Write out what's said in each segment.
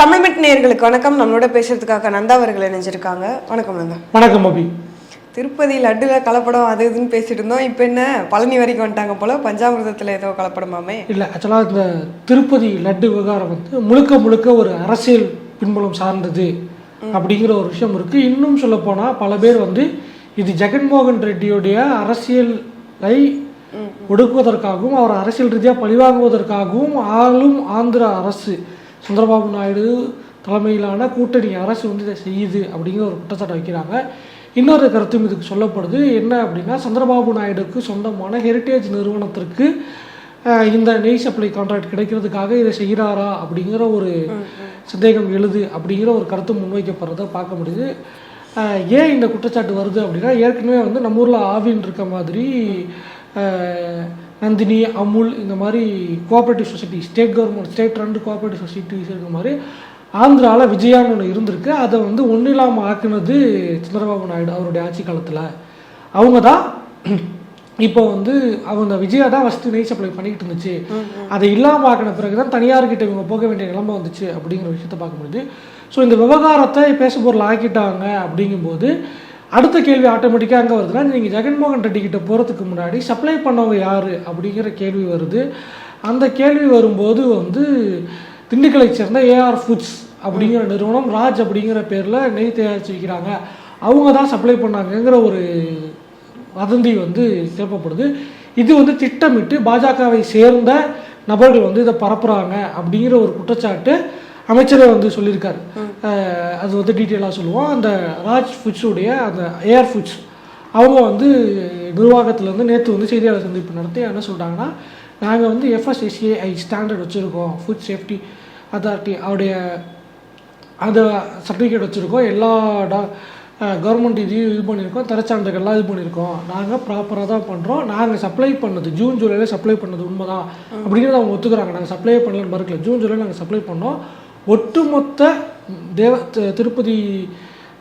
தமிழ்மெட் நேயர்களுக்கு வணக்கம். நம்மளோட பேசுறதுக்காக நந்தா அவர்கள் இணைஞ்சிருக்காங்க. வணக்கம் நந்தா. வணக்கம் அபி திருப்பதி லட்டுல கலப்படம் அது இதுன்னு பேசிட்டு இருந்தோம். இப்போ என்ன? பழனி வரைக்கும் வந்துட்டாங்க போல. பஞ்சாமிர்தத்துல ஏதோ கலப்படமாமே. இல்லை ஆக்சுவலாக இந்த திருப்பதி லட்டு விவகாரம் வந்து முழுக்க முழுக்க ஒரு அரசியல் பின்புலம் சார்ந்தது அப்படிங்கிற ஒரு விஷயம் இருக்குது இன்னும் சொல்லப்போனால் பல பேர் வந்து இது ஜெகன்மோகன் ரெட்டியுடைய அரசியலை ஒடுக்குவதற்காகவும் அவர் அரசியல் ரீதியாக பழிவாங்குவதற்காகவும் ஆளும் ஆந்திர அரசு சந்திரபாபு நாயுடு தலைமையிலான கூட்டணி அரசு வந்து இதை செய்யுது அப்படிங்கிற ஒரு குற்றச்சாட்டை வைக்கிறாங்க. இன்னொரு கருத்தும் இதுக்கு சொல்லப்படுது. என்ன அப்படின்னா சந்திரபாபு நாயுடுக்கு சொந்தமான ஹெரிட்டேஜ் நிறுவனத்திற்கு இந்த நெய் சப்ளை கான்ட்ராக்ட் கிடைக்கிறதுக்காக இதை செய்கிறாரா அப்படிங்கிற ஒரு சந்தேகம் எழுது அப்படிங்கிற ஒரு கருத்து முன்வைக்கப்படுறத பார்க்க முடியுது. ஏன் இந்த குற்றச்சாட்டு வருது அப்படின்னா ஏற்கனவே வந்து நம்ம ஊரில் ஆவின் இருக்க மாதிரி நந்தினி அமுல் இந்த மாதிரி cooperative society state government state run cooperative societies இருக்க மாதிரி ஆந்திராவில் விஜயான்னு ஒன்று இருந்திருக்கு. அதை வந்து ஒன்றும் இல்லாமல் ஆக்குனது சந்திரபாபு நாயுடு அவருடைய ஆட்சி காலத்தில். அவங்க தான் இப்போ வந்து அவங்க விஜயா தான் ஃபஸ்ட்டு நெய் சப்ளை பண்ணிக்கிட்டு இருந்துச்சு. அதை இல்லாமல் ஆக்கின பிறகு தான் தனியார்கிட்ட இவங்க போக வேண்டிய நிலைமை வந்துச்சு அப்படிங்கிற விஷயத்த பார்க்க முடியுது ஸோ இந்த விவகாரத்தை பேசுபொருள் ஆக்கிட்டாங்க அப்படிங்கும்போது அடுத்த கேள்வி ஆட்டோமேட்டிக்காக அங்கே வருதுன்னா நீங்கள் ஜெகன்மோகன் ரெட்டி கிட்ட போகிறதுக்கு முன்னாடி சப்ளை பண்ணவங்க யார் அப்படிங்கிற கேள்வி வருது. அந்த கேள்வி வரும்போது வந்து திண்டுக்கலை சேர்ந்த ஏஆர் ஃபுட்ஸ் அப்படிங்கிற நிறுவனம் ராஜ் அப்படிங்கிற பேரில் நெய் தயாரிச்சு வைக்கிறாங்க அவங்க தான் சப்ளை பண்ணாங்கங்கிற ஒரு வதந்தி வந்து கிளப்பப்படுது இது வந்து திட்டமிட்டு பாஜகவை சேர்ந்த நபர்கள் வந்து இதை பரப்புகிறாங்க அப்படிங்கிற ஒரு குற்றச்சாட்டு அமைச்சரே வந்து சொல்லியிருக்காரு. அது வந்து டீட்டெயிலாக சொல்லுவோம். அந்த ராஜ் ஃபுட்ஸுடைய அந்த ஏஆர் ஃபுட்ஸ் அவங்க வந்து நிர்வாகத்தில் வந்து நேற்று வந்து செய்தியாளர் சந்திப்பு நடத்தி என்ன சொல்லிட்டாங்கன்னா நாங்கள் வந்து எஃப்எஸ்எஸ்ஏஐ ஸ்டாண்டர்ட் வச்சுருக்கோம். ஃபுட் சேஃப்டி அத்தாரிட்டி அவருடைய அந்த சர்டிஃபிகேட் வச்சுருக்கோம். எல்லா டா கவர்மெண்ட் இதையும் இது பண்ணியிருக்கோம். தரச்சான்றுகள்லாம் இது பண்ணியிருக்கோம். நாங்கள் ப்ராப்பராக தான் பண்ணுறோம் நாங்கள் சப்ளை பண்ணது ஜூன் ஜூலையில் சப்ளை பண்ணது உண்மைதான். அப்படிங்கிறத அவங்க ஒத்துக்கிறாங்க. நாங்கள் சப்ளை பண்ணலன்னு மறுக்கல. ஜூன் ஜூலையில் நாங்கள் சப்ளை பண்ணோம். ஒட்டுமொத்த தேவ திருப்பதி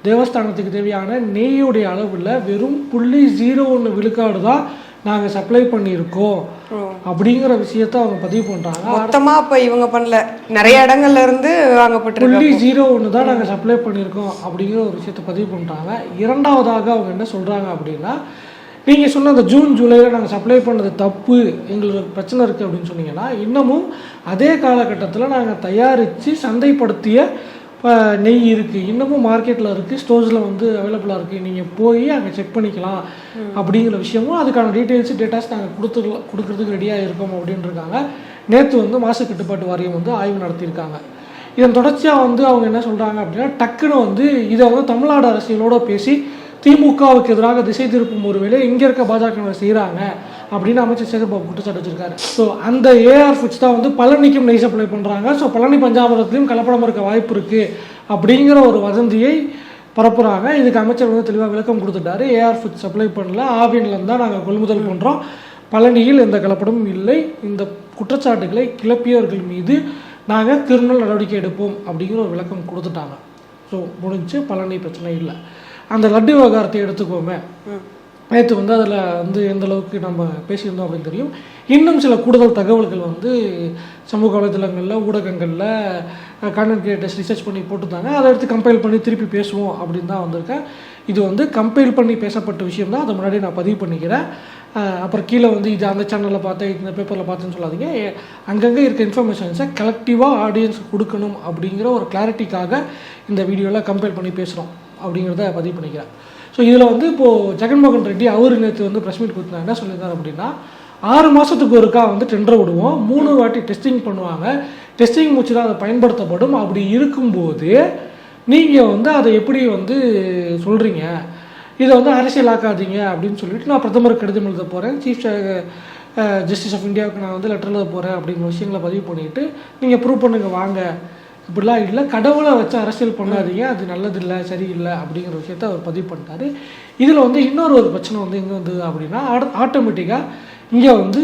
தேவஸ்தானத்துக்கு தேவையான நெய்யுடைய அளவில் வெறும் புள்ளி ஜீரோ ஒன்று விழுக்காடு தான் நாங்கள் சப்ளை பண்ணியிருக்கோம். அப்படிங்கிற விஷயத்த அவங்க பதிவு பண்ணுறாங்க மொத்தமா அப்ப இவங்க பண்ணல. நிறைய இடங்கள்ல இருந்து வாங்கப்பட்டிருக்கு புள்ளி ஜீரோ ஒன்று தான் நாங்கள் சப்ளை பண்ணியிருக்கோம் அப்படிங்கிற ஒரு விஷயத்தை பதிவு பண்ணுறாங்க இரண்டாவதாக அவங்க என்ன சொல்கிறாங்க அப்படின்னா நீங்கள் சொன்ன அந்த ஜூன் ஜூலையில் நாங்கள் சப்ளை பண்ணது தப்பு எங்களுக்கு பிரச்சனை இருக்குது அப்படின்னு சொன்னீங்கன்னா இன்னமும் அதே காலகட்டத்தில் நாங்கள் தயாரித்து சந்தைப்படுத்திய நெய் இருக்குது இன்னமும் மார்க்கெட்டில் இருக்குது ஸ்டோர்ஸில் வந்து அவைலபிளாக இருக்குது நீங்கள் போய் அங்கே செக் பண்ணிக்கலாம் அப்படிங்கிற விஷயமும் அதுக்கான டீட்டெயில்ஸ் டேட்டாஸ் நாங்கள் கொடுத்துக்கலாம் கொடுக்குறதுக்கு ரெடியாக இருக்கோம் அப்படின்னு இருக்காங்க நேற்று வந்து மாசு கட்டுப்பாட்டு வாரியம் வந்து ஆய்வு நடத்தியிருக்காங்க. இதன் தொடர்ச்சியாக வந்து அவங்க என்ன சொல்கிறாங்க அப்படின்னா டக்குன்னு வந்து இதை வந்து தமிழ்நாடு அரசியலோட பேசி திமுகவுக்கு எதிராக திசை திருப்பும் ஒரு வேலை இங்கே இருக்க பாஜக செய்கிறாங்க அப்படின்னு அமைச்சர் சேகர்பாபு குற்றச்சாட்டு வச்சிருக்காரு. ஸோ அந்த ஏஆர் ஃபுட்ஸ் தான் வந்து பழனிக்கும் நெய் சப்ளை பண்ணுறாங்க ஸோ பழனி பஞ்சாபுரத்துலையும் கலப்படம் இருக்க வாய்ப்பு இருக்குது அப்படிங்கிற ஒரு வதந்தியை பரப்புகிறாங்க இதுக்கு அமைச்சர் வந்து தெளிவாக விளக்கம் கொடுத்துட்டாரு. ஏஆர் ஃபுட் சப்ளை பண்ணல. ஆவின்லேருந்து தான் நாங்கள் கொள்முதல் பண்ணுறோம் பழனியில் எந்த கலப்படமும் இல்லை. இந்த குற்றச்சாட்டுகளை கிளப்பியவர்கள் மீது நாங்கள் திருநெல் நடவடிக்கை எடுப்போம் அப்படிங்கிற ஒரு விளக்கம் கொடுத்துட்டாங்க. ஸோ முடிஞ்சு பழனி பிரச்சனை இல்லை. அந்த லட்டு விவகாரத்தை எடுத்துக்கோமே. நேற்று வந்து அதில் வந்து எந்த அளவுக்கு நம்ம பேசியிருந்தோம் அப்படின்னு தெரியும். இன்னும் சில கூடுதல் தகவல்கள் வந்து சமூக வலைதளங்களில் ஊடகங்களில் கண்டென்ட் கிரியேட்டர்ஸ் ரிசர்ச் பண்ணி போட்டிருந்தாங்க. அதை எடுத்து கம்பைல் பண்ணி திருப்பி பேசுவோம் அப்படின்னு தான் வந்திருக்கேன். இது வந்து கம்பைல் பண்ணி பேசப்பட்ட விஷயம் தான். அதை முன்னாடி நான் பதிவு பண்ணிக்கிறேன். அப்புறம் கீழே வந்து இது அந்த சேனலில் பார்த்தேன் இந்த பேப்பரில் பார்த்தேன்னு சொல்லாதீங்க. அங்கங்கே இருக்க இன்ஃபர்மேஷன்ஸை கலெக்டிவாக ஆடியன்ஸ் கொடுக்கணும் அப்படிங்கிற ஒரு கிளாரிட்டிக்காக இந்த வீடியோவில் கம்பைல் பண்ணி பேசுகிறோம் அப்படிங்கிறத பதிவு பண்ணிக்கிறேன். ஸோ இதில் வந்து இப்போது ஜெகன்மோகன் ரெட்டி அவர் நேற்று வந்து ப்ரெஸ் மீட் கொடுத்தாங்க என்ன சொல்லியிருந்தார் அப்படின்னா ஆறு மாதத்துக்கு ஒருக்கா வந்து டெண்டர் விடுவோம் மூணு வாட்டி டெஸ்டிங் பண்ணுவாங்க. டெஸ்டிங் முடிச்சு தான் அதை பயன்படுத்தப்படும். அப்படி இருக்கும்போது நீங்கள் வந்து அதை எப்படி வந்து சொல்கிறீங்க இதை வந்து அரசியலாக்காதீங்க அப்படின்னு சொல்லிட்டு நான் பிரதமருக்கு கடிதம் எழுத போகிறேன் சீஃப் ஜஸ்டிஸ் ஆஃப் இந்தியாவுக்கு நான் வந்து லெட்டர் எழுத போகிறேன் அப்படிங்கிற விஷயங்களை பதிவு பண்ணிட்டு நீங்கள் ப்ரூவ் பண்ணுங்கள் வாங்க. இப்படிலாம் இல்லை. கடவுளை வச்சு அரசியல் பண்ணாதீங்க அது நல்லதில்லை சரியில்லை அப்படிங்கிற விஷயத்த அவர் பதிவு பண்ணிட்டாரு. இதில் வந்து இன்னொரு ஒரு பிரச்சனை வந்து எங்கே வந்தது அப்படின்னா ஆட்டோமேட்டிக்காக இங்கே வந்து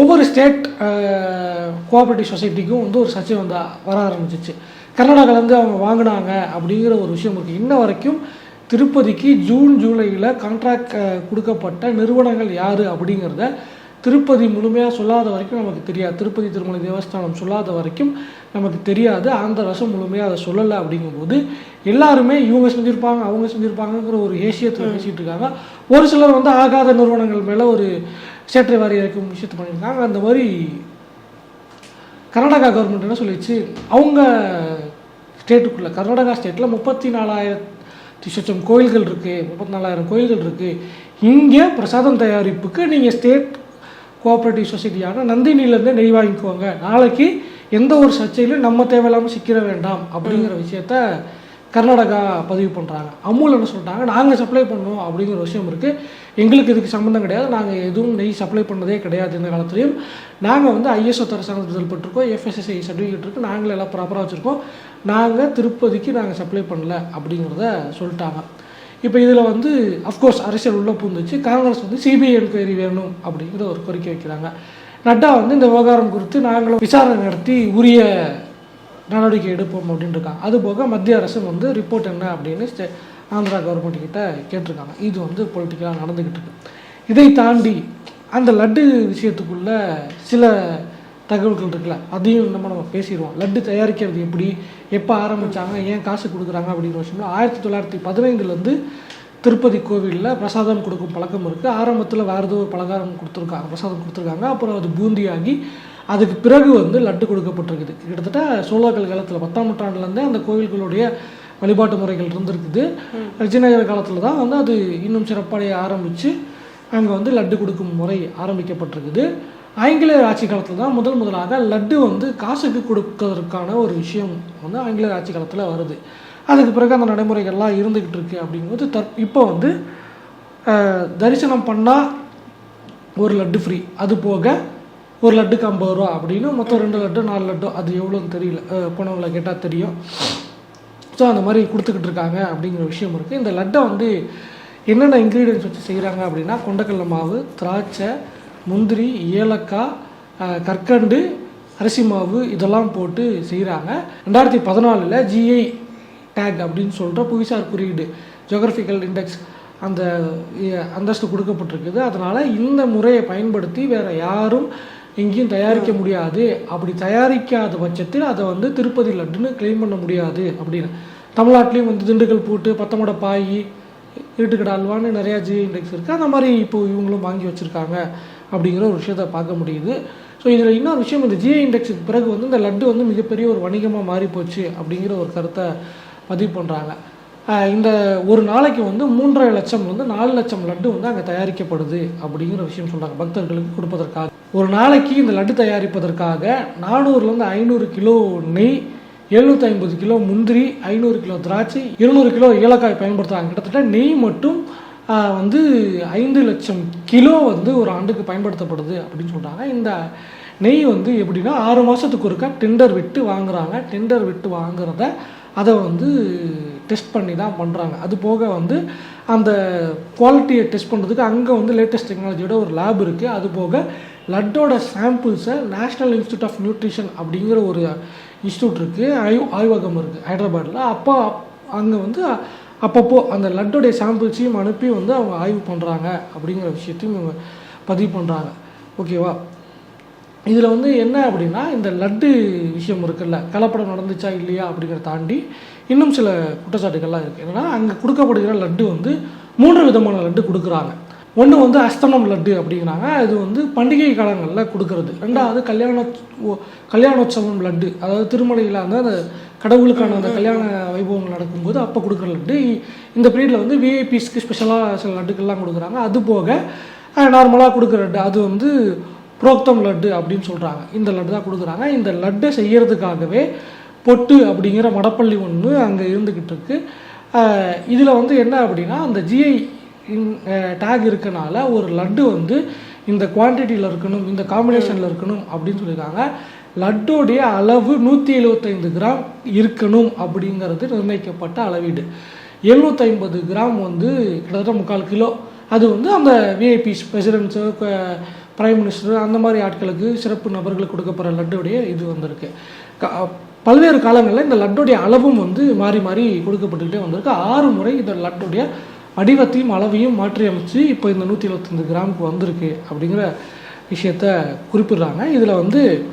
ஒவ்வொரு ஸ்டேட் கோஆப்ரேட்டிவ் சொசைட்டிக்கும் வந்து ஒரு சர்ச்சை வந்து வர ஆரம்பிச்சிச்சு. கர்நாடகாலேருந்து அவங்க வாங்கினாங்க அப்படிங்கிற ஒரு விஷயம் இருக்குது இன்ன வரைக்கும் திருப்பதிக்கு ஜூன் ஜூலையில் கான்ட்ராக்ட் கொடுக்கப்பட்ட நிறுவனங்கள் யார் அப்படிங்கிறத திருப்பதி முழுமையாக சொல்லாத வரைக்கும் நமக்கு தெரியாது. திருப்பதி திருமலை தேவஸ்தானம் சொல்லாத வரைக்கும் நமக்கு தெரியாது. ஆந்திர அரசு முழுமையாக அதை சொல்லலை அப்படிங்கும்போது எல்லாருமே இவங்க செஞ்சுருப்பாங்க அவங்க செஞ்சுருப்பாங்கங்கிற ஒரு ஏசியத்தில் பேசிகிட்டு இருக்காங்க. ஒரு சிலர் வந்து ஆகாத நிறுவனங்கள் மேலே ஒரு சேற்றை வாரி இறக்கும் விஷயத்தை பண்ணியிருக்காங்க அந்த மாதிரி கர்நாடகா கவர்மெண்ட் என்ன சொல்லிச்சு? அவங்க ஸ்டேட்டுக்குள்ளே கர்நாடகா ஸ்டேட்டில் முப்பத்தி நாலாயிரத்தி சொச்சம் கோயில்கள் இருக்குது முப்பத்தி நாலாயிரம் கோயில்கள் இருக்குது இங்கே பிரசாதம் தயாரிப்புக்கு நீங்கள் ஸ்டேட் கோஆப்ரேட்டிவ் சொசைட்டியான நந்தினிலேருந்து நெய் வாங்கிக்கோங்க நாளைக்கு எந்த ஒரு சர்ச்சையிலும் நம்ம தேவையில்லாமல் சிக்கிற வேண்டாம் அப்படிங்கிற விஷயத்த கர்நாடகா பதிவு பண்ணுறாங்க அமுல் என்ன சொல்லிட்டாங்க? நாங்கள் சப்ளை பண்ணோம் அப்படிங்கிற விஷயம் இருக்குது எங்களுக்கு இதுக்கு சம்மந்தம் கிடையாது. நாங்கள் எதுவும் நெய் சப்ளை பண்ணதே கிடையாது இந்த காலத்துலையும். நாங்கள் வந்து ஐஎஸ்ஓ தர சான்றிதழ் பெற்றிருக்கோம். எஃப்எஸ்எஸ்ஐ சர்டிஃபிகேட் இருக்குது நாங்களே எல்லாம் ப்ராப்பராக வச்சுருக்கோம். நாங்கள் திருப்பதிக்கு நாங்கள் சப்ளை பண்ணல அப்படிங்கிறத சொல்லிட்டாங்க. இப்போ இதில் வந்து அஃப்கோர்ஸ் அரசியல் உள்ளே பூந்துச்சு காங்கிரஸ் வந்து சிபிஐ என்கொயரி வேணும் அப்படிங்கிற ஒரு கோரிக்கை வைக்கிறாங்க. நட்டா வந்து இந்த விவகாரம் குறித்து நாங்களும் விசாரணை நடத்தி உரிய நடவடிக்கை எடுப்போம் அப்படின்னு அது அதுபோக மத்திய அரசு வந்து ரிப்போர்ட் என்ன அப்படின்னு ஆந்திரா கவர்மெண்ட் கிட்ட கேட்டிருக்காங்க. இது வந்து பொலிட்டிக்கலாக நடந்துக்கிட்டு இருக்கு. இதை தாண்டி அந்த லட்டு விஷயத்துக்குள்ள சில தகவல்கள் இருக்குல்ல அதையும் நம்ம நம்ம பேசிடுவோம். லட்டு தயாரிக்கிறது எப்படி எப்போ ஆரம்பிச்சாங்க ஏன் காசு கொடுக்குறாங்க அப்படிங்கிற விஷயம் ஆயிரத்தி தொள்ளாயிரத்தி பதினைந்துலேருந்து திருப்பதி கோவிலில் பிரசாதம் கொடுக்கும் பழக்கம் இருக்குது ஆரம்பத்தில் வேறு ஏதோ ஒரு பலகாரம் கொடுத்துருக்காங்க பிரசாதம் கொடுத்துருக்காங்க. அப்புறம் அது பூந்தியாகி அதுக்கு பிறகு வந்து லட்டு கொடுக்கப்பட்டிருக்குது. கிட்டத்தட்ட சோழர்கள் காலத்தில் பத்தாம் நூற்றாண்டுலேருந்தே அந்த கோவில்களுடைய வழிபாட்டு முறைகள் இருந்திருக்குது. விஜயநகர காலத்தில் தான் வந்து அது இன்னும் சிறப்படைய ஆரம்பித்து அங்கே வந்து லட்டு கொடுக்கும் முறை ஆரம்பிக்கப்பட்டிருக்குது. ஆங்கிலேயர் ஆட்சி காலத்தில் தான் முதல் முதலாக லட்டு வந்து காசுக்கு கொடுக்கறதுக்கான ஒரு விஷயம் வந்து ஆங்கிலேயர் ஆட்சி காலத்தில் வருது. அதுக்கு பிறகு அந்த நடைமுறைகள்லாம் இருந்துக்கிட்டு இருக்கு அப்படிங்கும்போது தற் இப்போ வந்து தரிசனம் பண்ணால் ஒரு லட்டு ஃப்ரீ அது போக ஒரு லட்டுக்கு ஐம்பது ரூபா அப்படின்னு மொத்தம் ரெண்டு லட்டு நாலு லட்டு அது எவ்வளோன்னு தெரியல. போனவங்களை கேட்டால் தெரியும். ஸோ அந்த மாதிரி கொடுத்துக்கிட்டு இருக்காங்க அப்படிங்கிற விஷயம் இருக்குது இந்த லட்டை வந்து என்னென்ன இன்க்ரீடியன்ஸ் வச்சு செய்கிறாங்க அப்படின்னா கொண்டக்கடலை மாவு திராட்சை முந்திரி ஏலக்காய் கற்கண்டு அரிசி மாவு இதெல்லாம் போட்டு செய்கிறாங்க ரெண்டாயிரத்தி பதினாலில் ஜிஐ டேக் அப்படின்னு சொல்கிற புவிசார் குறியீடு ஜியோகிராஃபிக்கல் இண்டெக்ஸ் அந்த அந்தஸ்து கொடுக்கப்பட்டிருக்குது. அதனால் இந்த முறையை பயன்படுத்தி வேறு யாரும் எங்கேயும் தயாரிக்க முடியாது. அப்படி தயாரிக்காத பட்சத்தில் அதை வந்து திருப்பதி லட்டுன்னு கிளைம் பண்ண முடியாது அப்படின்னு. தமிழ்நாட்டிலையும் வந்து திண்டுக்கல் பூட்டு பத்தமட பாய் இருட்டுக்கடை அல்வான்னு நிறையா ஜிஐ இண்டெக்ஸ் இருக்குது அந்த மாதிரி இப்போ இவங்களும் வாங்கி வச்சுருக்காங்க. அப்படிங்கிற ஒரு விஷயத்தை பார்க்க முடியுது. ஸோ இதில் இன்னொரு விஷயம் இந்த ஜிஐ இண்டெக்ஸுக்கு பிறகு வந்து இந்த லட்டு வந்து மிகப்பெரிய ஒரு வணிகமாக மாறிப்போச்சு அப்படிங்கிற ஒரு கருத்தை பதிவு பண்ணுறாங்க இந்த ஒரு நாளைக்கு வந்து மூன்றரை லட்சம் வந்து நாலு லட்சம் லட்டு வந்து அங்கே தயாரிக்கப்படுது அப்படிங்கிற விஷயம் சொல்கிறாங்க பக்தர்களுக்கு கொடுப்பதற்காக. ஒரு நாளைக்கு இந்த லட்டு தயாரிப்பதற்காக நானூறுலேருந்து ஐநூறு கிலோ நெய் எழுநூற்றி ஐம்பது கிலோ முந்திரி ஐநூறு கிலோ திராட்சை இருநூறு கிலோ ஏலக்காய் பயன்படுத்துகிறாங்க கிட்டத்தட்ட நெய் மட்டும் வந்து ஐந்து லட்சம் கிலோ வந்து ஒரு ஆண்டுக்கு பயன்படுத்தப்படுது அப்படின்னு சொல்கிறாங்க இந்த நெய் வந்து எப்படின்னா ஆறு மாதத்துக்கு ஒருக்கா டெண்டர் விட்டு வாங்குறாங்க. டெண்டர் விட்டு வாங்குறத அதை வந்து டெஸ்ட் பண்ணி தான் பண்ணுறாங்க அது போக வந்து அந்த குவாலிட்டியை டெஸ்ட் பண்ணுறதுக்கு அங்கே வந்து லேட்டஸ்ட் டெக்னாலஜியோட ஒரு லேப் இருக்குது அது போக லட்டோட சாம்பிள்ஸை நேஷ்னல் இன்ஸ்டியூட் ஆஃப் நியூட்ரிஷன் அப்படிங்கிற ஒரு இன்ஸ்டியூட் இருக்குது ஆய்வு ஆய்வகம் இருக்குது ஹைதராபாத்தில் அப்போ அங்கே வந்து அப்பப்போ அந்த லட்டுடைய சாம்பிள்ஸையும் அனுப்பி வந்து அவங்க ஆய்வு பண்ணுறாங்க அப்படிங்கிற விஷயத்தையும் இவங்க பதிவு பண்ணுறாங்க ஓகேவா இதில் வந்து என்ன அப்படின்னா இந்த லட்டு விஷயம் இருக்குல்ல கலப்படம் நடந்துச்சா இல்லையா அப்படிங்கிறத தாண்டி இன்னும் சில குற்றச்சாட்டுகள்லாம் இருக்குது என்னென்னா அங்கே கொடுக்கப்படுகிற லட்டு வந்து மூன்று விதமான லட்டு கொடுக்குறாங்க. ஒன்று வந்து அஸ்தமம் லட்டு அப்படிங்கிறாங்க. இது வந்து பண்டிகை காலங்களில் கொடுக்கறது. ரெண்டாவது கல்யாண கல்யாணோத்சவம் லட்டு. அதாவது திருமலையில் வந்து அந்த கடவுளுக்கான அந்த கல்யாண வைபவங்கள் நடக்கும்போது அப்போ கொடுக்குற லட்டு இந்த பீரியடில் வந்து விஐபிஸ்க்கு ஸ்பெஷலாக சில லட்டுக்கள்லாம் கொடுக்குறாங்க. அது போக நார்மலாக கொடுக்குற லட்டு அது வந்து புரோக்தம் லட்டு அப்படின்னு சொல்கிறாங்க இந்த லட்டு தான் கொடுக்குறாங்க. இந்த லட்டை செய்கிறதுக்காகவே பொட்டு அப்படிங்கிற மடப்பள்ளி ஒன்று அங்கே இருந்துக்கிட்டு இருக்கு. இதில் வந்து என்ன அப்படின்னா அந்த ஜிஐ டேக் இருக்கனால ஒரு லட்டு வந்து இந்த குவான்டிட்டியில் இருக்கணும் இந்த காம்பினேஷனில் இருக்கணும் அப்படின்னு சொல்லியிருக்காங்க. லட்டோடைய அளவு நூற்றி எழுபத்தைந்து கிராம் இருக்கணும் அப்படிங்கிறது நிர்ணயிக்கப்பட்ட அளவீடு. எழுநூற்றி ஐம்பது கிராம் வந்து கிட்டத்தட்ட முக்கால் கிலோ. அது வந்து அந்த விஐபிஸ் பிரசிடென்ட்ஸு பிரைம் மினிஸ்டர் அந்த மாதிரி ஆட்களுக்கு சிறப்பு நபர்களுக்கு கொடுக்கப்படுற லட்டுடைய இது வந்திருக்கு. க- பல்வேறு காலங்களில் இந்த லட்டுடைய அளவும் வந்து மாறி மாறி கொடுக்கப்பட்டுக்கிட்டே வந்திருக்கு. ஆறு முறை இந்த லட்டுடைய வடிவத்தையும் அளவையும் மாற்றி அமைச்சு இப்போ இந்த நூற்றி எழுபத்தஞ்சு கிராமுக்கு வந்திருக்கு அப்படிங்கிற விஷயத்த குறிப்பிடுறாங்க. இதில் வந்து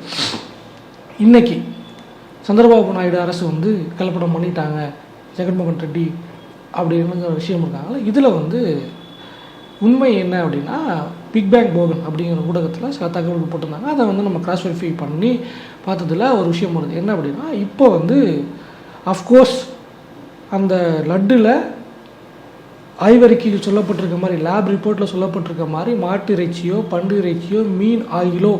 இன்னைக்கு சந்திரபாபு நாயுடு அரசு வந்து கலப்படம் பண்ணிட்டாங்க. ஜெகன்மோகன் ரெட்டி அப்படிங்கிற விஷயம் இருக்காங்களா இதில் வந்து உண்மை என்ன அப்படின்னா பிக் பேங் போகன் அப்படிங்கிற ஊடகத்தில் சில தகவல்கள் போட்டிருந்தாங்க. அதை வந்து நம்ம கிராஸ் வெரிஃபை பண்ணி பார்த்ததில் ஒரு விஷயம் வருது. என்ன அப்படின்னா இப்போ வந்து அஃப்கோர்ஸ் அந்த லட்டில் ஆய்வறிக்கையில் சொல்லப்பட்டிருக்க மாதிரி லேப் ரிப்போர்ட்டில் சொல்லப்பட்டிருக்க மாதிரி மாட்டு இறைச்சியோ பண்டு இறைச்சியோ மீன் ஆயிலோ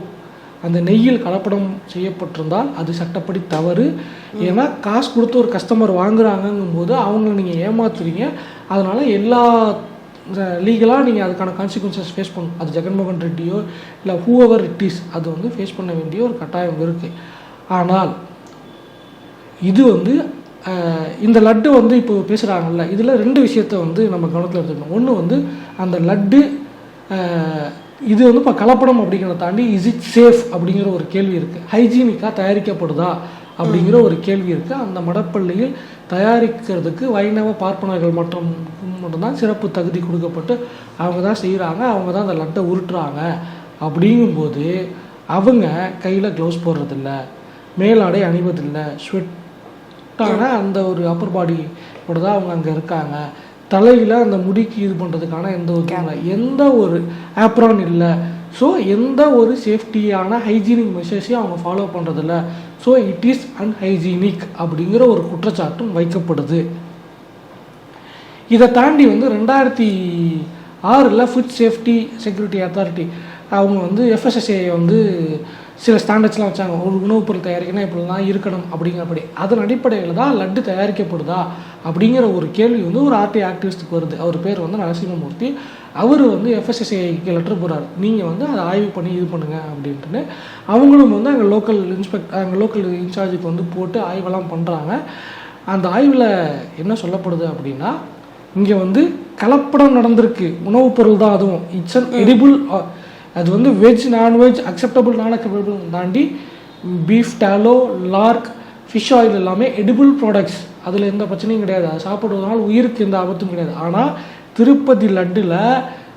அந்த நெய்யில் கலப்படம் செய்யப்பட்டிருந்தால் அது சட்டப்படி தவறு. ஏன்னா காசு கொடுத்து ஒரு கஸ்டமர் வாங்குறாங்கங்கும் போது அவங்கள நீங்கள் ஏமாத்துறீங்க அதனால எல்லா லீகலாக நீங்கள் அதுக்கான கான்சிக்வன்சஸ் ஃபேஸ் பண்ணணும் அது ஜெகன்மோகன் ரெட்டியோ இல்லை ஹூவர் இட் இஸ் அது வந்து ஃபேஸ் பண்ண வேண்டிய ஒரு கட்டாயம் இருக்குது ஆனால் இது வந்து இந்த லட்டு வந்து இப்போ பேசுகிறாங்கல்ல இதில் ரெண்டு விஷயத்த வந்து நம்ம கவனத்தில் எடுத்துக்கணும். ஒன்று வந்து அந்த லட்டு இது வந்து இப்போ கலப்படம் அப்படிங்கிறத தாண்டி இஸ் இட் சேஃப் அப்படிங்கிற ஒரு கேள்வி இருக்குது ஹைஜீனிக்காக தயாரிக்கப்படுதா அப்படிங்கிற ஒரு கேள்வி இருக்குது அந்த மடப்பள்ளியில் தயாரிக்கிறதுக்கு வைணவ பார்ப்பனர்கள் மற்றும் மட்டும்தான் சிறப்பு தகுதி கொடுக்கப்பட்டு அவங்க தான் செய்கிறாங்க அவங்க தான் அந்த லட்டை உருட்டுறாங்க. அப்படிங்கும்போது அவங்க கையில் க்ளவுஸ் போடுறதில்ல. மேலாடை அணிவதில்லை. ஸ்வெட்டான அந்த ஒரு அப்பர் பாடி கூட தான் அவங்க அங்கே இருக்காங்க. தலையில் அந்த முடிக்கு இது பண்ணுறதுக்கான எந்த ஒரு எந்த ஒரு ஆப்ரான் இல்லை. ஸோ எந்த ஒரு சேஃப்டியான ஹைஜீனிக் மெஷர்ஸையும் அவங்க ஃபாலோ பண்ணுறதில்ல ஸோ இட் இஸ் அன்ஹைஜீனிக் அப்படிங்கிற ஒரு குற்றச்சாட்டும் வைக்கப்படுது. இதை தாண்டி வந்து ரெண்டாயிரத்தி ஆறில் ஃபுட் சேஃப்டி செக்யூரிட்டி அத்தாரிட்டி அவங்க வந்து எஃப்எஸ்எஸ்ஏ வந்து சில ஸ்டாண்டர்ட்ஸ்லாம் வச்சாங்க. ஒரு உணவுப் பொருள் தயாரிக்கணும் இப்படிலாம் இருக்கணும் அப்படிங்கிறபடி. அதன் அடிப்படையில் தான் லட்டு தயாரிக்கப்படுதா அப்படிங்கிற ஒரு கேள்வி வந்து ஒரு ஆர்டி ஆக்டிவிஸ்ட்டுக்கு வருது. அவர் பேர் வந்து நரசிம்மமூர்த்தி. அவர் வந்து எஃப்எஸ்எஸ்ஏக்கு லெட்டர் போகிறார் நீங்கள் வந்து அதை ஆய்வு பண்ணி இது பண்ணுங்க அப்படின்ட்டுன்னு. அவங்களும் வந்து அங்கே லோக்கல் இன்ஸ்பெக்ட் அங்கே லோக்கல் இன்சார்ஜுக்கு வந்து போட்டு ஆய்வெல்லாம் பண்ணுறாங்க அந்த ஆய்வில் என்ன சொல்லப்படுது அப்படின்னா இங்கே வந்து கலப்படம் நடந்திருக்கு. உணவுப் பொருள் தான் அதுவும். இட்ஸ் அன் எடிபிள் அது வந்து வெஜ் நான்வெஜ் அக்செப்டபுள் நான் அக்செப்டபுள் தாண்டி beef tallow lard fish oil எல்லாமே எடிபிள் ப்ராடக்ட்ஸ் அதில் எந்த பிரச்சனையும் கிடையாது. அது சாப்பிடுவதனால உயிருக்கு எந்த ஆபத்தும் கிடையாது. ஆனால் திருப்பதி லட்டில்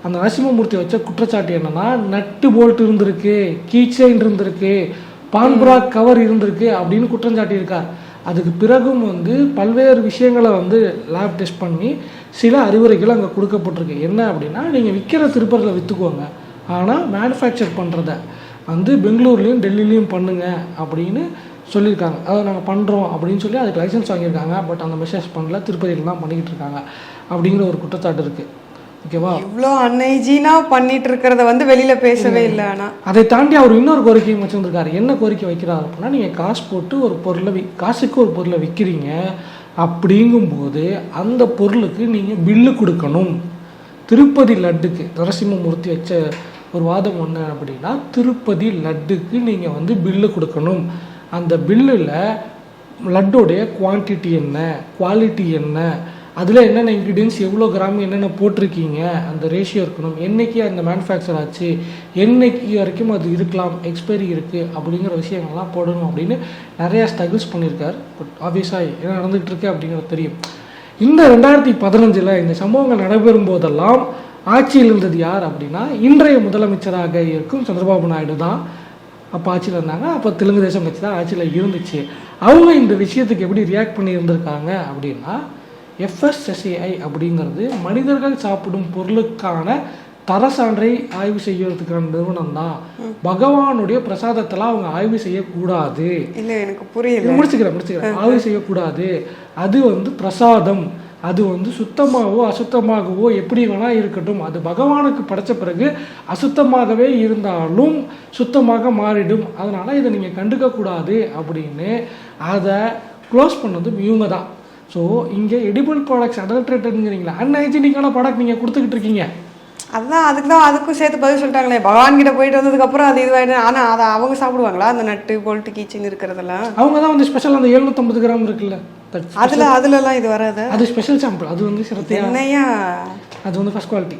அந்த நரசிம்மமூர்த்தி வச்ச குற்றச்சாட்டு என்னன்னா நட்டு போல்ட் இருந்திருக்கு கீ செயின் இருந்திருக்கு பான்புரா கவர் இருந்திருக்கு அப்படின்னு குற்றம் சாட்டியிருக்கார் அதுக்கு பிறகும் வந்து பல்வேறு விஷயங்களை வந்து லேப் டெஸ்ட் பண்ணி சில அறிவுரைகள் அங்கே கொடுக்கப்பட்டிருக்கு. என்ன அப்படின்னா நீங்கள் விற்கிற திருப்பதில் விற்றுக்கோங்க ஆனால் மேனுஃபேக்சர் பண்ணுறத வந்து பெங்களூர்லேயும் டெல்லிலையும் பண்ணுங்க அப்படின்னு சொல்லியிருக்காங்க. அதை நாங்கள் பண்ணுறோம் அப்படின்னு சொல்லி அதுக்கு லைசன்ஸ் வாங்கியிருக்காங்க. பட் அந்த மெசேஜ் பண்ணல. திருப்பதியில் தான் பண்ணிக்கிட்டு இருக்காங்க அப்படிங்கிற ஒரு குற்றச்சாட்டு இருக்குது ஓகேவா இவ்வளோ அன்ஹைஜீனா பண்ணிட்டு இருக்கிறத வந்து வெளியில பேசவே இல்லை ஆனா. அதை தாண்டி அவர் இன்னொரு கோரிக்கையும் வச்சுருந்துருக்காரு. என்ன கோரிக்கை வைக்கிறார் அப்படின்னா நீங்கள் காசு போட்டு ஒரு பொருளை வி காசுக்கு ஒரு பொருளை விற்கிறீங்க அப்படிங்கும்போது அந்த பொருளுக்கு நீங்கள் பில்லு கொடுக்கணும். திருப்பதி லட்டுக்கு நரசிம்மமூர்த்தி வச்ச ஒரு வாதம் ஒன்று அப்படின்னா திருப்பதி லட்டுக்கு நீங்கள் வந்து பில்லு கொடுக்கணும். அந்த பில்லில் லட்டோடைய குவான்டிட்டி என்ன குவாலிட்டி என்ன அதில் என்னென்ன இன்க்ரீடியன்ஸ் எவ்வளோ கிராம் என்னென்ன போட்டிருக்கீங்க அந்த ரேஷியோ இருக்கணும். என்றைக்கு அந்த மேனுஃபேக்சர் ஆச்சு என்னைக்கு வரைக்கும் அது இருக்கலாம் எக்ஸ்பைரி இருக்குது அப்படிங்கிற விஷயங்கள்லாம் போடணும் அப்படின்னு நிறையா ஸ்ட்ரகிள்ஸ் பண்ணியிருக்கார். பட் ஆப்வியஸாக என்ன நடந்துகிட்டு இருக்கு அப்படிங்கிறது தெரியும். இந்த ரெண்டாயிரத்தி பதினஞ்சில் இந்த சம்பவங்கள் நடைபெறும் போதெல்லாம் ஆட்சியில் இருந்தது யார் அப்படின்னா இன்றைய முதலமைச்சராக இருக்கும் சந்திரபாபு நாயுடு தான் அப்போ ஆட்சியில் இருந்தாங்க. அப்போ தெலுங்கு தேசம் கட்சி தான் ஆட்சியில் இருந்துச்சு. அவங்க இந்த விஷயத்துக்கு எப்படி ரியாக்ட் பண்ணி இருந்திருக்காங்க அப்படின்னா எஃப்எஸ்எஸ்ஏஐ அப்படிங்கிறது மனிதர்கள் சாப்பிடும் பொருளுக்கான தர சான்றை ஆய்வு செய்யறதுக்கான நிறுவனம் தான். பகவானுடைய பிரசாதத்தெல்லாம் அவங்க ஆய்வு செய்யக்கூடாது. இல்ல எனக்கு புரியல. முடிச்சுக்கிறேன் முடிச்சுக்கிறேன். ஆய்வு செய்யக்கூடாது. அது வந்து பிரசாதம். அது வந்து சுத்தமாகவோ அசுத்தமாகவோ எப்படி வேணால் இருக்கட்டும். அது பகவானுக்கு படைச்ச பிறகு அசுத்தமாகவே இருந்தாலும் சுத்தமாக மாறிடும். அதனால் இதை நீங்கள் கண்டுக்கக்கூடாது அப்படின்னு அதை க்ளோஸ் பண்ணது இவங்க தான். ஸோ இங்கே எடிபிள் ப்ராடக்ட்ஸ் அடல்ட்ரேட்டட்ங்கிறீங்களா அன்ஹைஜீனிக்கான ப்ராடக்ட் நீங்கள் கொடுத்துக்கிட்டு இருக்கீங்க. அதான் அதுக்கு தான் அதுக்கும் சேர்த்து பதில் சொல்லிட்டாங்களே. பகவான் கிட்ட போயிட்டு வந்ததுக்கு அப்புறம் அது இதுவாயிடும் ஆனா அதை அவங்க சாப்பிடுவாங்களா? அந்த நட்டு போல்ட்டு கீச்சின்னு இருக்கிறதெல்லாம்? அவங்க தான் வந்து ஸ்பெஷல் அந்த எழுநூற்றம்பது கிராம் இருக்குல்ல? அதுல அதுலலாம் இது வராது? அது ஸ்பெஷல் சாம்பிள் அது வந்து சிரத்தையா என்னையா? அது வந்து ஃபர்ஸ்ட் குவாலிட்டி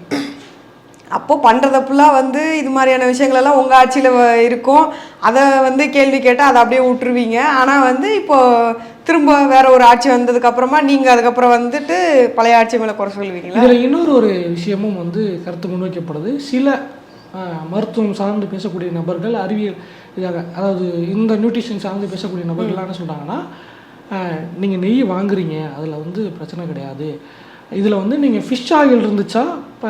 அப்போ பண்ணுறத ஃபுல்லாக வந்து இது மாதிரியான விஷயங்களெல்லாம் உங்கள் ஆட்சியில் இருக்கும். அதை வந்து கேள்வி கேட்டால் அதை அப்படியே விட்டுருவீங்க ஆனால் வந்து இப்போது திரும்ப வேற ஒரு ஆட்சி வந்ததுக்கப்புறமா நீங்கள் அதுக்கப்புறம் வந்துட்டு பழைய ஆட்சி மேலே குறை சொல்லுவீங்களா? இதில் இன்னொரு ஒரு விஷயமும் வந்து கருத்து முன்வைக்கப்படுது. சில மருத்துவம் சார்ந்து பேசக்கூடிய நபர்கள் அறிவியல் இதாக அதாவது இந்த நியூட்ரிஷன் சார்ந்து பேசக்கூடிய நபர்கள்லாம் என்ன சொல்கிறாங்கன்னா நீங்கள் நெய் வாங்குறீங்க. அதில் வந்து பிரச்சனை கிடையாது. இதில் வந்து நீங்கள் ஃபிஷ் ஆயில் இருந்துச்சா? இப்போ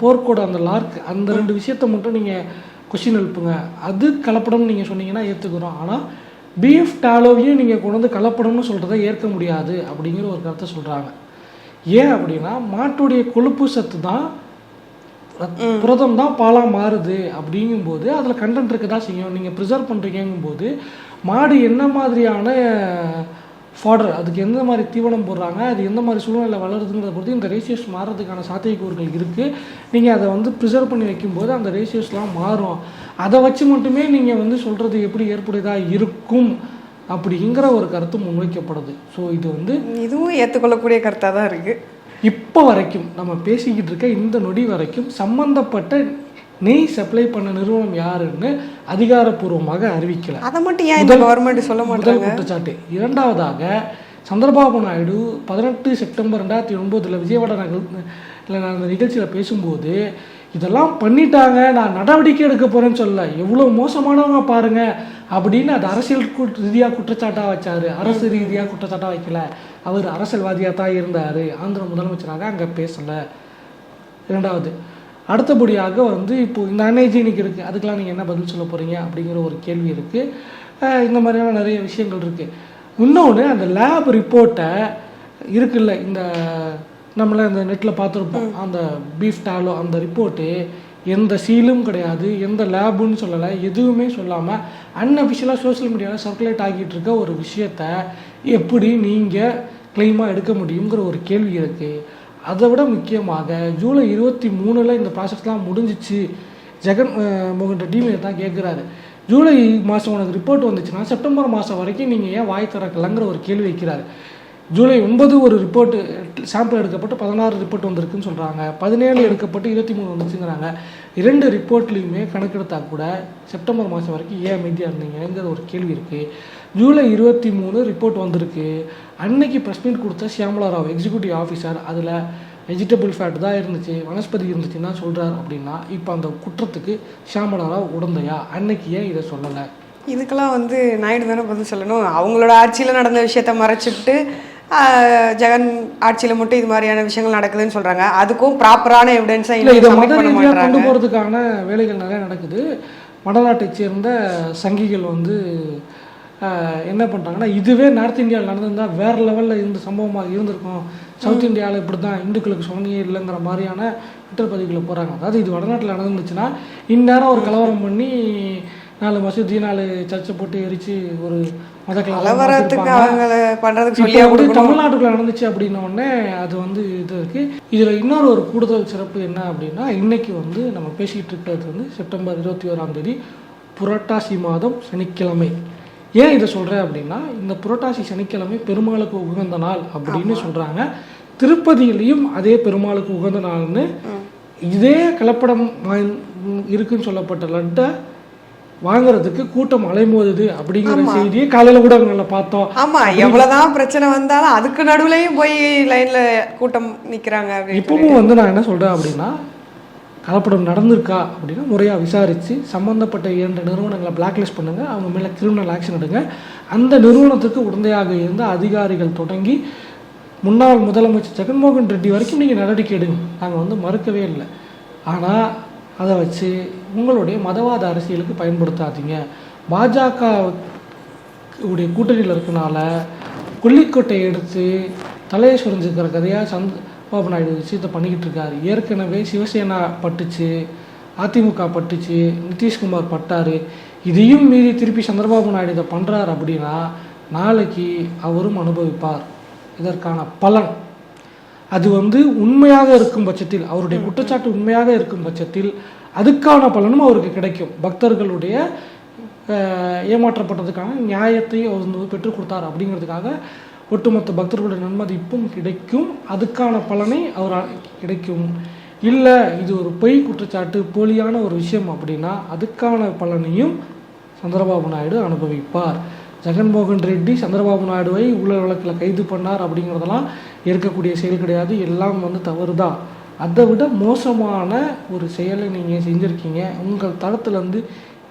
போர்க்கோட அந்த லார்க் அந்த ரெண்டு விஷயத்த மட்டும் நீங்கள் கொஷின் எழுப்புங்க. அது கலப்படம்னு நீங்கள் சொன்னீங்கன்னா ஏற்றுக்கிறோம் ஆனால் பீஃப் டாலோவையும் நீங்கள் கொண்டு வந்து கலப்படம்னு சொல்கிறத ஏற்க முடியாது அப்படிங்கிற ஒரு கருத்தை சொல்கிறாங்க ஏன் அப்படின்னா மாட்டுடைய கொழுப்பு சத்து தான் ரத்- புரதம் தான் பாலாக மாறுது அப்படிங்கும்போது அதில் கண்டென்ட் இருக்க தான் செய்யும் நீங்கள் ப்ரிசர்வ் பண்ணுறீங்கும்போது மாடு என்ன மாதிரியான ஃபாடர் அதுக்கு எந்த மாதிரி தீவனம் போடுறாங்க அது எந்த மாதிரி சூழ்நிலை வளருதுங்கிறத பொறுத்து இந்த ரேஷியோஸ் மாறுறதுக்கான சாத்தியக்கூறுகள் இருக்குது நீங்கள் அதை வந்து ப்ரிசர்வ் பண்ணி வைக்கும்போது அந்த ரேஷியோஸ்லாம் மாறும். அதை வச்சு மட்டுமே நீங்கள் வந்து சொல்கிறது எப்படி ஏற்புடையதாக இருக்கும் அப்படிங்கிற ஒரு கருத்து முன்வைக்கப்படுது. ஸோ இது வந்து இதுவும் ஏற்றுக்கொள்ளக்கூடிய கருத்தாக தான் இருக்குது இப்போ வரைக்கும் நம்ம பேசிக்கிட்டு இருக்க இந்த நொடி வரைக்கும் சம்பந்தப்பட்ட நெய் சப்ளை பண்ண நிறுவனம் யாருன்னு அதிகாரப்பூர்வமாக அறிவிக்கல. அதை மட்டும் ஏன் கவர்மெண்ட் சொல்ல மாட்டாங்க? குற்றச்சாட்டு. இரண்டாவதாக சந்திரபாபு நாயுடு பதினெட்டு செப்டம்பர் ரெண்டாயிரத்தி ஒன்பதுல விஜயவாடா நகர் நான் அந்த நிகழ்ச்சியில் பேசும்போது இதெல்லாம் பண்ணிட்டாங்க நான் நடவடிக்கை எடுக்க போறேன்னு சொல்லல. எவ்வளோ மோசமானவங்க பாருங்க அப்படின்னு அது அரசியல் ரீதியாக குற்றச்சாட்டாக வச்சாரு. அரசு ரீதியாக குற்றச்சாட்டாக வைக்கல. அவர் அரசியல்வாதியாக தான் இருந்தார். ஆந்திர முதலமைச்சராக அங்கே பேசலை. இரண்டாவது அடுத்தபடியாக வந்து இப்போ இந்த அன்ஹைஜீனிக் இருக்குது அதுக்கெல்லாம் நீங்கள் என்ன பதில் சொல்ல போகிறீங்க அப்படிங்கிற ஒரு கேள்வி இருக்குது இந்த மாதிரியான நிறைய விஷயங்கள் இருக்குது இன்னொன்று அந்த லேப் ரிப்போர்ட்டை இருக்குல்ல இந்த நம்மள இந்த நெட்டில் பார்த்துருப்போம். அந்த பீஃப் டாலோ அந்த ரிப்போர்ட்டு எந்த சீலும் கிடையாது எந்த லேபுன்னு சொல்லலை எதுவுமே சொல்லாமல் அன்அஃபிஷியலாக சோஷியல் மீடியாவில் சர்க்குலேட் ஆகிட்டு இருக்க ஒரு விஷயத்த எப்படி நீங்கள் க்ளைமாக எடுக்க முடியுங்கிற ஒரு கேள்வி இருக்குது அதை விட முக்கியமாக ஜூலை இருபத்தி மூணில் இந்த ப்ராசஸ்லாம் முடிஞ்சிச்சு. ஜெகன் மோகன் ரெட்டியும் தான் கேட்குறாரு ஜூலை மாதம் உனக்கு ரிப்போர்ட் வந்துச்சுன்னா செப்டம்பர் மாதம் வரைக்கும் நீங்கள் ஏன் வாய் திறக்கலங்கிற ஒரு கேள்வி வைக்கிறாரு. ஜூலை ஒன்பது ஒரு ரிப்போர்ட்டு சாம்பிள் எடுக்கப்பட்டு பதினாறு ரிப்போர்ட் வந்திருக்குன்னு சொல்கிறாங்க பதினேழு எடுக்கப்பட்டு இருபத்தி மூணு வந்துச்சுங்கிறாங்க. இரண்டு ரிப்போர்ட்லேயுமே கணக்கெடுத்தா கூட செப்டம்பர் மாதம் வரைக்கும் ஏன் அமைதியாக இருந்தீங்கங்கிற ஒரு கேள்வி இருக்குது ஜூலை இருபத்தி மூணு ரிப்போர்ட் வந்திருக்கு. அன்னைக்கு ப்ரெஸ் மீட் கொடுத்த சியாமலா ராவ் எக்ஸிக்யூட்டிவ் ஆஃபீஸர் அதில் வெஜிடபிள் ஃபேட் தான் இருந்துச்சு வனஸ்பதி இருந்துச்சுன்னா சொல்கிறார் அப்படின்னா இப்போ அந்த குற்றத்துக்கு சியாமலா ராவ் உடந்தையா? அன்னைக்கு ஏன் இதை சொல்லலை? இதுக்கெல்லாம் வந்து நாயுடு தானே பதில் சொல்லணும். அவங்களோட ஆட்சியில் நடந்த விஷயத்த மறைச்சிட்டு ஜெகன் ஆட்சியில் மட்டும் இது மாதிரியான விஷயங்கள் நடக்குதுன்னு சொல்கிறாங்க அதுக்கும் ப்ராப்பரான எவிடன்ஸாக இல்லை இதை கொண்டு போகிறதுக்கான வேலைகள் நிறைய நடக்குது. வடநாட்டைச் சேர்ந்த சங்கிகள் வந்து என்ன பண்ணுறாங்கன்னா இதுவே நார்த் இந்தியாவில் நடந்திருந்தா வேறு லெவலில் இருந்த சம்பவமாக இருந்திருக்கும். சவுத் இந்தியாவில் இப்படி தான் இந்துக்களுக்கு சுவனியே இல்லைங்கிற மாதிரியான ட்விட்டர் பதிவுகளை போகிறாங்க அதாவது இது வடநாட்டில் நடந்துச்சுன்னா இந்நேரம் ஒரு கலவரம் பண்ணி நாலு மசூதி நாலு சர்ச்சை போட்டு எரிச்சு ஒரு மத கலவரத்துக்கு தமிழ்நாட்டுக்குள்ள நடந்துச்சு அப்படின்ன உடனே அது வந்து இது இருக்கு. இதுல இன்னொரு ஒரு கூடுதல் சிறப்பு என்ன அப்படின்னா இன்னைக்கு வந்து நம்ம பேசிட்டு இருக்கிறது வந்து செப்டம்பர் இருபத்தி ஓராம் தேதி புரட்டாசி மாதம் சனிக்கிழமை. ஏன் இதை சொல்றேன் அப்படின்னா இந்த புரட்டாசி சனிக்கிழமை பெருமாளுக்கு உகந்த நாள் அப்படின்னு சொல்றாங்க. திருப்பதியிலையும் அதே பெருமாளுக்கு உகந்த நாள்னு இதே கலப்படம் இருக்குன்னு சொல்லப்பட்ட லட்டை வாங்குறதுக்கு கூட்டம் அலைமோதுது அப்படிங்கிற செய்தியை காலையில ஊடகங்களில் பார்த்தோம். ஆமா எவ்வளவுதான் பிரச்சனை வந்தாலும் அதுக்கு நடுவுலயும் போய் லைன்ல கூட்டம் நிக்கிறாங்க இப்பவும் வந்து நான் என்ன சொல்றேன் அப்படின்னா கலப்படம் நடந்திருக்கா அப்படின்னா முறையாக விசாரித்து சம்மந்தப்பட்ட இரண்டு நிறுவனங்களை பிளாக்லிஸ்ட் பண்ணுங்கள் அவங்க மேலே கிரிமினல் ஆக்ஷன் எடுங்க. அந்த நிறுவனத்துக்கு உடந்தையாக இருந்த அதிகாரிகள் தொடங்கி முன்னாள் முதலமைச்சர் ஜெகன்மோகன் ரெட்டி வரைக்கும் நீங்கள் நடவடிக்கை எடுங்க. நாங்கள் வந்து மறுக்கவே இல்லை. ஆனால் அதை வச்சு உங்களுடைய மதவாத அரசியலுக்கு பயன்படுத்தாதீங்க. பாஜக உடைய கூட்டணியில் இருக்கனால கொல்லிக்கோட்டை எடுத்து தலையை சுரிஞ்சுக்கிற கதையாக சந்த் பாபு நாயுடு விஷயத்தை பண்ணிக்கிட்டு இருக்காரு. ஏற்கனவே சிவசேனா பட்டுச்சு அதிமுக பட்டுச்சு நிதிஷ்குமார் பட்டாரு. இதையும் மீறி திருப்பி சந்திரபாபு நாயுடு இதை பண்ணுறாரு அப்படின்னா நாளைக்கு அவரும் அனுபவிப்பார். இதற்கான பலன். அது வந்து உண்மையாக இருக்கும் பட்சத்தில் அவருடைய குற்றச்சாட்டு உண்மையாக இருக்கும் பட்சத்தில் அதுக்கான பலனும் அவருக்கு கிடைக்கும். பக்தர்களுடைய அஹ், ஏமாற்றப்பட்டதுக்கான நியாயத்தை அவர் வந்து பெற்றுக் கொடுத்தார் அப்படிங்கிறதுக்காக ஒட்டுமொத்த பக்தர்களுடைய நன்மதிப்பும் கிடைக்கும். அதுக்கான பலனை அவர் கிடைக்கும். இல்லை இது ஒரு பொய் குற்றச்சாட்டு போலியான ஒரு விஷயம் அப்படின்னா அதுக்கான பலனையும் சந்திரபாபு நாயுடு அனுபவிப்பார். ஜெகன்மோகன் ரெட்டி சந்திரபாபு நாயுடுவை ஊழல் வழக்கில் கைது பண்ணார் அப்படிங்கிறதெல்லாம் இருக்கக்கூடிய செயல் கிடையாது. எல்லாம் வந்து தவறு தான் அதை விட மோசமான ஒரு செயலை நீங்கள் செஞ்சுருக்கீங்க. உங்கள் தளத்துலேருந்து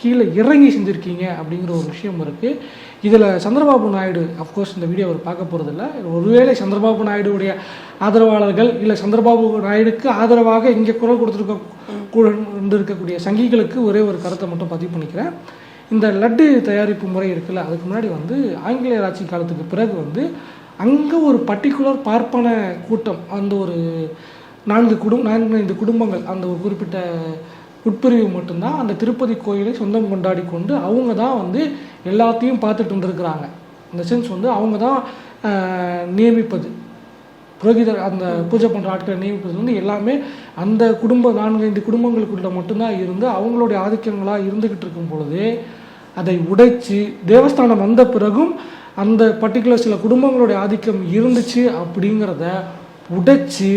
கீழே இறங்கி செஞ்சுருக்கீங்க அப்படிங்கிற ஒரு விஷயம் இருக்குது இதில் சந்திரபாபு நாயுடு அஃப்கோர்ஸ் இந்த வீடியோ அவர் பார்க்க போகிறதில்ல ஒருவேளை சந்திரபாபு நாயுடுவுடைய ஆதரவாளர்கள் இல்லை சந்திரபாபு நாயுடுக்கு ஆதரவாக இங்கே குரல் கொடுத்துருக்க கொண்டு இருக்கக்கூடிய சங்கிகளுக்கு ஒரே ஒரு கருத்தை மட்டும் பதிவு பண்ணிக்கிறேன். இந்த லட்டு தயாரிப்பு முறை இருக்குல்ல அதுக்கு முன்னாடி வந்து ஆங்கிலேயர் ஆட்சி காலத்துக்கு பிறகு வந்து அங்கே ஒரு பர்டிகுலர் பார்ப்பன கூட்டம் அந்த ஒரு நான்கு குடும் நான்கு ஐந்து குடும்பங்கள் அந்த ஒரு குறிப்பிட்ட உட்பிரிவு மட்டும்தான் அந்த திருப்பதி கோயிலை சொந்தம் கொண்டாடி கொண்டு அவங்க தான் வந்து எல்லாத்தையும் பார்த்துட்டு இருந்திருக்கிறாங்க இந்த சென்ஸ் வந்து அவங்க தான் நியமிப்பது. புரோகிதர் அந்த பூஜை பண்ணுற ஆட்களை நியமிப்பது வந்து எல்லாமே அந்த குடும்ப நான்கைந்து குடும்பங்களுக்குள்ள மட்டும்தான் இருந்து அவங்களுடைய ஆதிக்கங்களாக இருந்துக்கிட்டு இருக்கும் பொழுது அதை உடைச்சு தேவஸ்தானம் வந்த பிறகும் அந்த பர்டிகுலர் சில குடும்பங்களுடைய ஆதிக்கம் இருந்துச்சு அப்படிங்கிறத உடைச்சு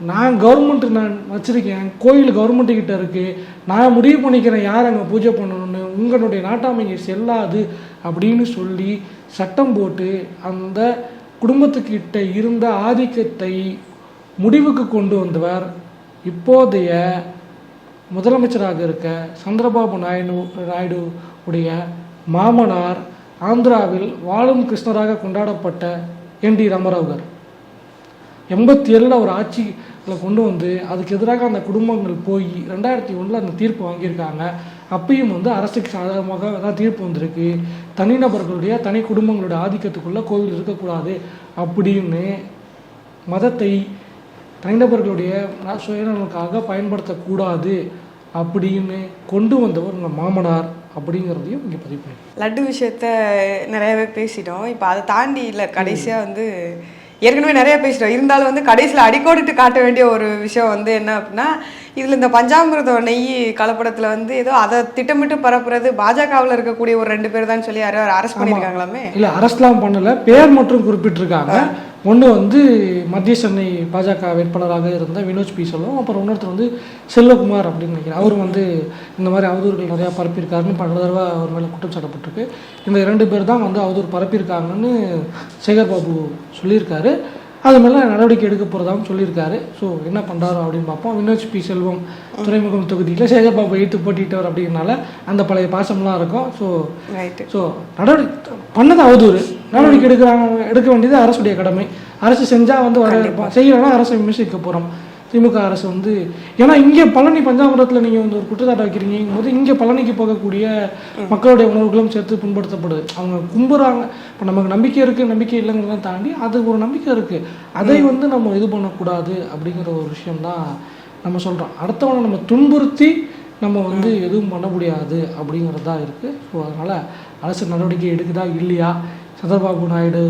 நான் கவர்மெண்ட்டு நான் வச்சுருக்கேன். கோயில் கவர்மெண்ட்டுக்கிட்ட கிட்ட இருக்குது நான் முடிவு பண்ணிக்கிறேன் யார் அங்கே பூஜை பண்ணணும்னு. உங்களுடைய நாட்டாமைங்க செல்லாது அப்படின்னு சொல்லி சட்டம் போட்டு அந்த குடும்பத்துக்கிட்ட இருந்த ஆதிக்கத்தை முடிவுக்கு கொண்டு வந்தவர் இப்போதைய முதலமைச்சராக இருக்க சந்திரபாபு நாயுடு நாயுடு உடைய மாமனார் ஆந்திராவில் வாழும் கிருஷ்ணராக கொண்டாடப்பட்ட என் டி ராமராவ் கார் எண்பத்தி ஏழில் அவர் ஆட்சி கொண்டு வந்து அதுக்கு எதிராக அந்த குடும்பங்கள் போய் ரெண்டாயிரத்தி ஒன்றில் அந்த தீர்ப்பு வாங்கியிருக்காங்க. அப்பயும் வந்து அரசுக்கு சாதகமாக தான் தீர்ப்பு வந்திருக்கு. தனிநபர்களுடைய தனி குடும்பங்களுடைய ஆதிக்கத்துக்குள்ளே கோவில் இருக்கக்கூடாது அப்படின்னு மதத்தை தனிநபர்களுடைய சுயநலனுக்காக பயன்படுத்தக்கூடாது அப்படின்னு கொண்டு வந்தவர் உங்கள் மாமனார் அப்படிங்கிறதையும் இங்கே பதிவு பண்ணி லட்டு விஷயத்த நிறையவே பேசிட்டோம். இப்போ அதை தாண்டி இல்லை கடைசியாக வந்து ஏற்கனவே நிறைய பேசிட்டோம். இருந்தாலும் வந்து கடைசியில் அடிக்கோடிட்டு காட்ட வேண்டிய ஒரு விஷயம் வந்து என்ன அப்படின்னா இதில் இந்த பஞ்சாமிர்தம் நெய் கலப்படத்தில் வந்து ஏதோ அதை திட்டமிட்டு பரப்புறது பாஜகவில் இருக்கக்கூடிய ஒரு ரெண்டு பேர் தான் சொல்லி யாரோ அரெஸ்ட் பண்ணியிருக்காங்களாமே? இல்லை அரஸ்ட்லாம் பண்ணல. பேர் மட்டும் குறிப்பிட்டிருக்காங்க. ஒன்று வந்து மத்திய சென்னை பாஜக வேட்பாளராக இருந்த வினோஜ் பி. செல்வம் அப்புறம் இன்னொருத்தர் வந்து செல்வகுமார் அப்படின்னு நினைக்கிறேன். அவர் வந்து இந்த மாதிரி அவதூறுகள் நிறையா பரப்பியிருக்காருன்னு பல தடவை அவர் மேலே குற்றம் சாட்டப்பட்டிருக்கு. இந்த இரண்டு பேர் தான் வந்து அவதூறு பரப்பியிருக்காங்கன்னு சேகர் பாபு சொல்லியிருக்காரு. அது மேலே நடவடிக்கை எடுக்க போகிறதாவும் சொல்லியிருக்காரு. ஸோ என்ன பண்ணுறாரு அப்படின்னு பார்ப்போம். வினோஜ் பி செல்வம் துறைமுகம் தொகுதியில் சேகர் பாபு எய்த்து போட்டிட்டவர் அப்படிங்கிறனால அந்த பழைய பாசம்லாம் இருக்கும். ஸோ ஸோ நடவடிக்கை பண்ணது அவதூறு. நடவடிக்கை எடுக்கிறாங்க எடுக்க வேண்டியது அரசுடைய கடமை. அரசு செஞ்சால் வந்து வர செய்யலைன்னா அரசை விமர்சிக்க போகிறோம் திமுக அரசு வந்து ஏன்னா இங்கே பழனி பஞ்சாமிரத்தில் நீங்கள் வந்து ஒரு குற்றச்சாட்டை வைக்கிறீங்க போது இங்கே பழனிக்கு போகக்கூடிய மக்களுடைய உணர்வுகளும் சேர்த்து புண்படுத்தப்படுது. அவங்க கும்புறாங்க. இப்போ நமக்கு நம்பிக்கை இருக்குது நம்பிக்கை இல்லைங்கிறத தாண்டி அது ஒரு நம்பிக்கை இருக்குது அதை வந்து நம்ம இது பண்ணக்கூடாது அப்படிங்கிற ஒரு விஷயம்தான் நம்ம சொல்கிறோம் அடுத்தவனை நம்ம துன்புறுத்தி நம்ம வந்து எதுவும் பண்ண முடியாது அப்படிங்கிறது இருக்குது ஸோ அதனால் அரசு நடவடிக்கை எடுக்குதா இல்லையா? சந்திரபாபு நாயுடு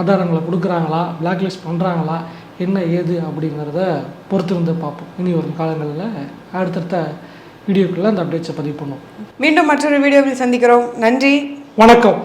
ஆதாரங்களை கொடுக்குறாங்களா? பிளாக் லிஸ்ட் பண்ணுறாங்களா என்ன ஏது அப்படிங்கிறத பொறுத்திருந்து பார்ப்போம். இனி வரும் காலங்களில் அடுத்தடுத்த வீடியோக்குள்ளே அந்த அப்டேட்ஸை பதிவு பண்ணுவோம். மீண்டும் மற்றொரு வீடியோவில் சந்திக்கிறோம். நன்றி. வணக்கம்.